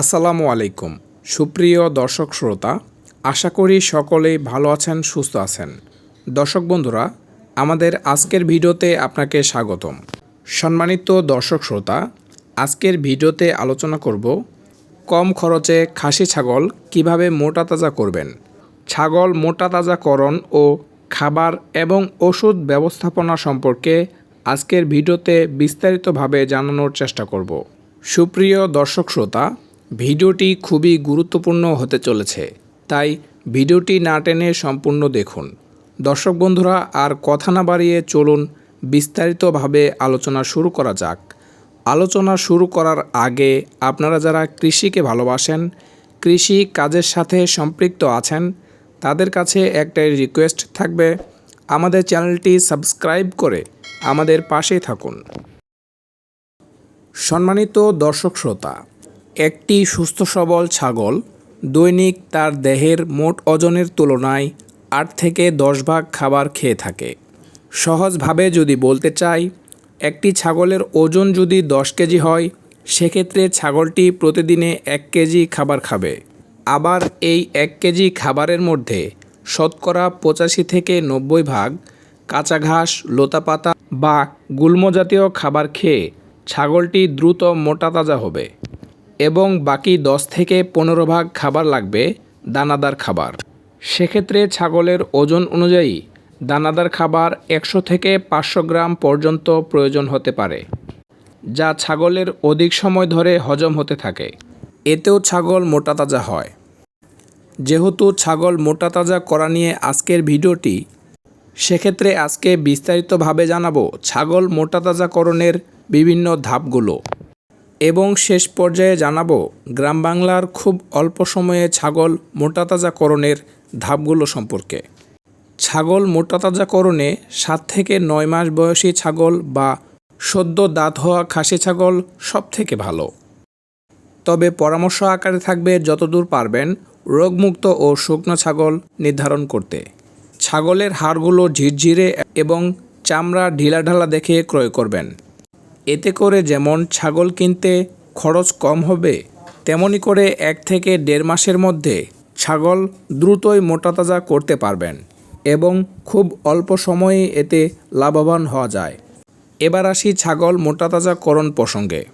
আসসালামু আলাইকুম। সুপ্রিয় দর্শক শ্রোতা, আশা করি সকলেই ভালো আছেন, সুস্থ আছেন। দর্শক বন্ধুরা, আমাদের আজকের ভিডিওতে আপনাকে স্বাগতম। সম্মানিত দর্শক শ্রোতা, আজকের ভিডিওতে আলোচনা করব কম খরচে খাসি ছাগল কীভাবে মোটা তাজা করবেন, ছাগল মোটা তাজাকরণ ও খাবার এবং ওষুধ ব্যবস্থাপনা সম্পর্কে আজকের ভিডিওতে বিস্তারিতভাবে জানানোর চেষ্টা করব। সুপ্রিয় দর্শক শ্রোতা ভিডিওটি খুবই গুরুত্বপূর্ণ হতে চলেছে, তাই ভিডিওটি না টেনে সম্পূর্ণ দেখুন। দর্শক বন্ধুরা, আর কথা না বাড়িয়ে চলুন, বিস্তারিতভাবে আলোচনা শুরু করা যাক। আলোচনা শুরু করার আগে আপনারা যারা কৃষিকে ভালোবাসেন, কৃষি কাজের সাথে সম্পৃক্ত আছেন, তাদের কাছে একটাই রিকোয়েস্ট থাকবে, আমাদের চ্যানেলটি সাবস্ক্রাইব করে আমাদের পাশেই থাকুন। সম্মানিত দর্শক শ্রোতা একটি সুস্থ সবল ছাগল, দৈনিক তার দেহের মোট ওজনের তুলনায় আট থেকে দশ ভাগ খাবার খেয়ে থাকে। সহজভাবে যদি বলতে চাই, একটি ছাগলের ওজন যদি দশ কেজি হয়, সেক্ষেত্রে ছাগলটি প্রতিদিনে এক কেজি খাবার খাবে। আবার এই এক কেজি খাবারের মধ্যে শতকরা পঁচাশি থেকে নব্বই ভাগ কাঁচা ঘাস, লতাপাতা বা গুল্ম জাতীয় খাবার খেয়ে ছাগলটি দ্রুত মোটা তাজা হবে। এবং বাকি দশ থেকে পনেরো ভাগ খাবার লাগবে দানাদার খাবার। সেক্ষেত্রে ছাগলের ওজন অনুযায়ী দানাদার খাবার একশো থেকে পাঁচশো গ্রাম পর্যন্ত প্রয়োজন হতে পারে, যা ছাগলের অধিক সময় ধরে হজম হতে থাকে। এতেও ছাগল মোটা তাজা হয়। যেহেতু ছাগল মোটা তাজা করা নিয়ে আজকের ভিডিওটি, সেক্ষেত্রে আজকে বিস্তারিতভাবে জানাব ছাগল মোটা তাজাকরণের বিভিন্ন ধাপগুলো। এবং শেষ পর্যায়ে জানাব, গ্রাম বাংলার খুব অল্প সময়ে ছাগল মোটাতাজাকরণের ধাপগুলো সম্পর্কে। ছাগল মোটাতাজাকরণে সাত থেকে নয় মাস বয়সী ছাগল বা সদ্য দাঁত হওয়া খাসি ছাগল সব থেকে ভালো। তবে পরামর্শ আকারে থাকবে যতদূর পারবেন রোগমুক্ত ও শুকনো ছাগল নির্ধারণ করতে। ছাগলের হাড়গুলো ঝিরঝিরে এবং চামড়া ঢিলাঢালা দেখে ক্রয় করবেন। এতে করে যেমন ছাগল কিনতে খরচ কম হবে, তেমনি করে এক থেকে দেড় মাসের মধ্যে ছাগল দ্রুতই মোটাতাজা করতে পারবেন এবং খুব অল্প সময়ে এতে লাভবান হওয়া যায়। এবার আসি ছাগল মোটাতাজাকরণ প্রসঙ্গে।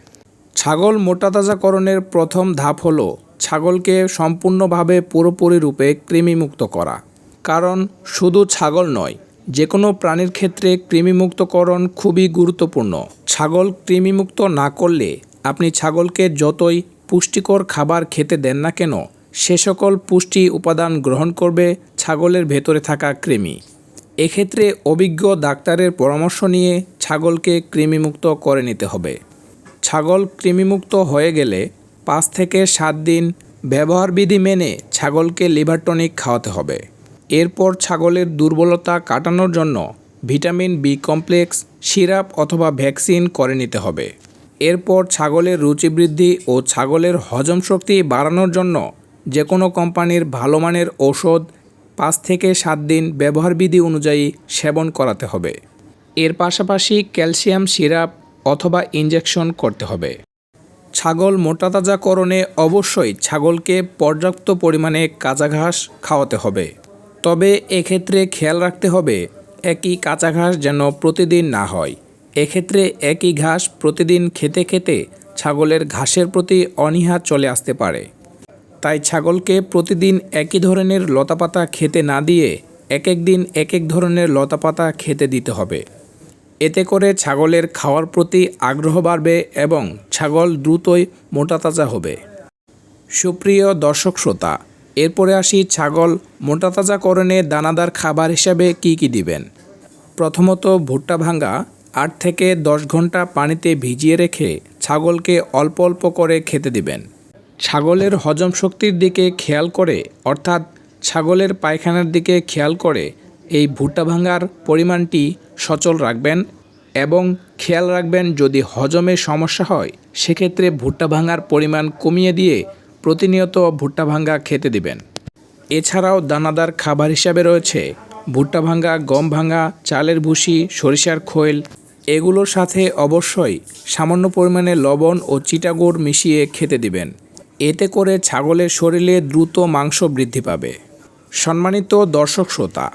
ছাগল মোটাতাজাকরণের প্রথম ধাপ হলো ছাগলকে সম্পূর্ণভাবে পুরোপুরি রূপে কৃমিমুক্ত করা। কারণ শুধু ছাগল নয় যে কোনো প্রাণীর ক্ষেত্রে কৃমিমুক্তকরণ খুবই গুরুত্বপূর্ণ। ছাগল কৃমিমুক্ত না করলে আপনি ছাগলকে যতই পুষ্টিকর খাবার খেতে দেন না কেন, সে সকল পুষ্টি উপাদান গ্রহণ করবে ছাগলের ভেতরে থাকা কৃমি। এক্ষেত্রে অভিজ্ঞ ডাক্তারের পরামর্শ নিয়ে ছাগলকে কৃমিমুক্ত করে নিতে হবে। ছাগল কৃমিমুক্ত হয়ে গেলে পাঁচ থেকে সাত দিন ব্যবহারবিধি মেনে ছাগলকে লিভারটনিক খাওয়াতে হবে। এরপর ছাগলের দুর্বলতা কাটানোর জন্য ভিটামিন বি কমপ্লেক্স, সিরাপ অথবা ভ্যাকসিন করে নিতে হবে। এরপর ছাগলের রুচি বৃদ্ধি ও ছাগলের হজম শক্তি বাড়ানোর জন্য যে কোনো কোম্পানির ভালো মানের ঔষধ পাঁচ থেকে সাত দিন ব্যবহারবিধি অনুযায়ী সেবন করাতে হবে। এর পাশাপাশি ক্যালসিয়াম সিরাপ অথবা ইঞ্জেকশন করতে হবে। ছাগল মোটাতাজাকরণে অবশ্যই ছাগলকে পর্যাপ্ত পরিমাণে কাঁচা ঘাস খাওয়াতে হবে। তবে এক্ষেত্রে খেয়াল রাখতে হবে, একই কাঁচা ঘাস যেন প্রতিদিন না হয়। এক্ষেত্রে একই ঘাস প্রতিদিন খেতে খেতে ছাগলের ঘাসের প্রতি অনীহা চলে আসতে পারে। তাই ছাগলকে প্রতিদিন একই ধরনের লতাপাতা খেতে না দিয়ে এক এক দিন এক এক ধরনের লতাপাতা খেতে দিতে হবে। এতে করে ছাগলের খাওয়ার প্রতি আগ্রহ বাড়বে এবং ছাগল দ্রুতই মোটাতাজা হবে। সুপ্রিয় দর্শক শ্রোতা এরপরে আসি ছাগল মোটাতাজাকরণে দানাদার খাবার হিসাবে কি কি দিবেন? প্রথমত ভুট্টা ভাঙ্গা, আট থেকে দশ ঘণ্টা পানিতে ভিজিয়ে রেখে ছাগলকে অল্প অল্প করে খেতে দিবেন। ছাগলের হজম শক্তির দিকে খেয়াল করে, অর্থাৎ ছাগলের পায়খানার দিকে খেয়াল করে এই ভুট্টা ভাঙ্গার পরিমাণটি সচল রাখবেন এবং খেয়াল রাখবেন যদি হজমে সমস্যা হয়, সেক্ষেত্রে ভুট্টা ভাঙার পরিমাণ কমিয়ে দিয়ে প্রতিনিয়ত ভুট্টা ভাঙ্গা খেতে দিবেন। এছাড়াও দানাদার খাবার হিসাবে রয়েছে ভুট্টা ভাঙ্গা, গম ভাঙ্গা, চালের ভুসি, সরিষার খৈল। এগুলোর সাথে অবশ্যই সামান্য পরিমাণে লবণ ও চিটাগুড় মিশিয়ে খেতে দিবেন। এতে করে ছাগলের শরীরে দ্রুত মাংস বৃদ্ধি পাবে। সম্মানিত দর্শক শ্রোতা,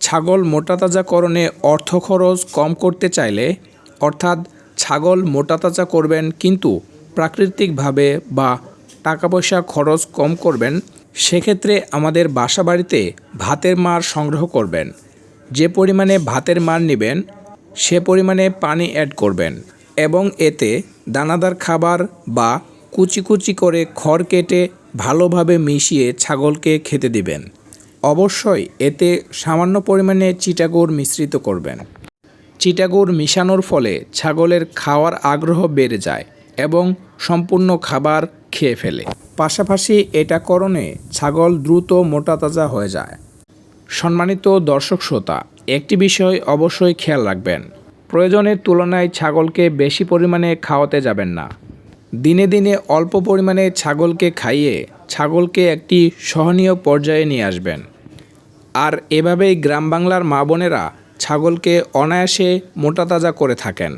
ছাগল মোটাতাজাকরণে অর্থ খরচ কম করতে চাইলে, অর্থাৎ ছাগল মোটাতাজা করবেন কিন্তু প্রাকৃতিকভাবে বা টাকা পয়সা খরচ কম করবেন, সেক্ষেত্রে আমাদের বাসা বাড়িতে ভাতের মার সংগ্রহ করবেন। যে পরিমাণে ভাতের মার নেবেন, সে পরিমাণে পানি অ্যাড করবেন এবং এতে দানাদার খাবার বা কুচি কুচি করে খড় কেটে ভালোভাবে মিশিয়ে ছাগলকে খেতে দিবেন। অবশ্যই এতে সামান্য পরিমাণে চিটাগুড় মিশ্রিত করবেন। চিটাগুড় মিশানোর ফলে ছাগলের খাওয়ার আগ্রহ বেড়ে যায়। এবং সম্পূর্ণ খাবার খেয়ে ফেলে। পাশাপাশি এটা করণে ছাগল দ্রুত মোটা তাজা হয়ে যায়। সম্মানিত দর্শক শ্রোতা, একটি বিষয় অবশ্যই খেয়াল রাখবেন। প্রয়োজনের তুলনায় ছাগলকে বেশি পরিমাণে খাওয়াতে যাবেন না। দিনে দিনে অল্প পরিমাণে ছাগলকে খাইয়ে ছাগলকে একটি সহনীয় পর্যায়ে নিয়ে আসবেন। আর এভাবেই গ্রাম বাংলার মা বোনেরা ছাগলকে অনায়াসে মোটাতাজা করে থাকেন।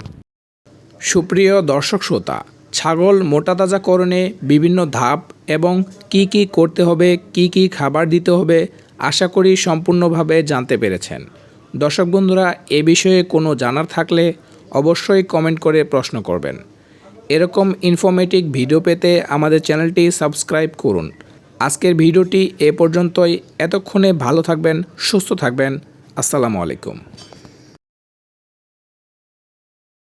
সুপ্রিয় দর্শক শ্রোতা, ছাগল মোটাতাজাকরণে বিভিন্ন ধাপ এবং কি কি করতে হবে, কি কি খাবার দিতে হবে আশা করি সম্পূর্ণভাবে জানতে পেরেছেন। দর্শক বন্ধুরা, এ বিষয়ে কোনো জানার থাকলে অবশ্যই কমেন্ট করে প্রশ্ন করবেন। এরকম ইনফরমেটিভ ভিডিও পেতে আমাদের চ্যানেলটি সাবস্ক্রাইব করুন। আজকের ভিডিওটি এ পর্যন্তই। এতক্ষণে ভালো থাকবেন, সুস্থ থাকবেন। আসসালামু আলাইকুম।